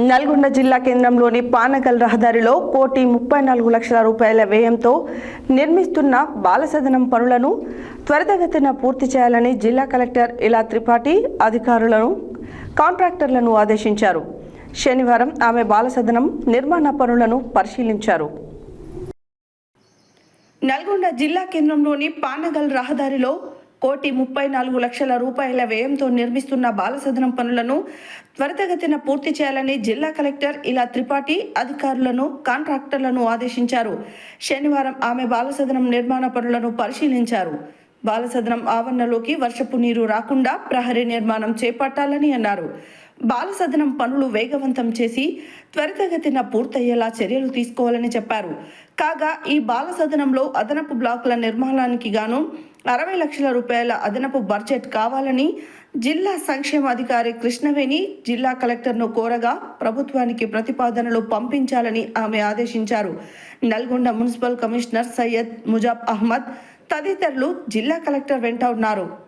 నల్గొండ జిల్లా కేంద్రంలోని పానగల్ రహదారిలో కోటి ముప్పై నాలుగు లక్షల రూపాయల వ్యయంతో నిర్మిస్తున్న బాలసదనం పనులను త్వరితగతిన పూర్తి చేయాలని జిల్లా కలెక్టర్ ఇలా త్రిపాఠి అధికారులను కాంట్రాక్టర్లను ఆదేశించారు. శనివారం ఆమె బాలసదనం నిర్మాణ పనులను పరిశీలించారు. నల్గొండ జిల్లా కేంద్రంలోని పానగల్ రహదారిలో కోటి ముప్పై నాలుగు లక్షల రూపాయల వ్యయంతో నిర్మిస్తున్న బాలసదనం పనులను త్వరితగతిన పూర్తి చేయాలని జిల్లా కలెక్టర్ ఇలా త్రిపాఠి అధికారులను కాంట్రాక్టర్లను ఆదేశించారు. శనివారం ఆమె బాలసదనం నిర్మాణ పనులను పరిశీలించారు. బాలసదనం ఆవరణలోకి వర్షపు నీరు రాకుండా ప్రహరీ నిర్మాణం చేపట్టాలని అన్నారు. బాలసదనం పనులు వేగవంతం చేసి త్వరితగతిన పూర్తయ్యేలా చర్యలు తీసుకోవాలని చెప్పారు. కాగా ఈ బాలసదనంలో అదనపు బ్లాకుల నిర్మాణానికి గాను అరవై లక్షల రూపాయల అదనపు బడ్జెట్ కావాలని జిల్లా సంక్షేమాధికారి కృష్ణవేణి జిల్లా కలెక్టర్ను కోరగా ప్రభుత్వానికి ప్రతిపాదనలు పంపించాలని ఆమె ఆదేశించారు. నల్గొండ మున్సిపల్ కమిషనర్ సయ్యద్ ముజాబ్ అహ్మద్ తదితరులు జిల్లా కలెక్టర్ వెంట ఉన్నారు.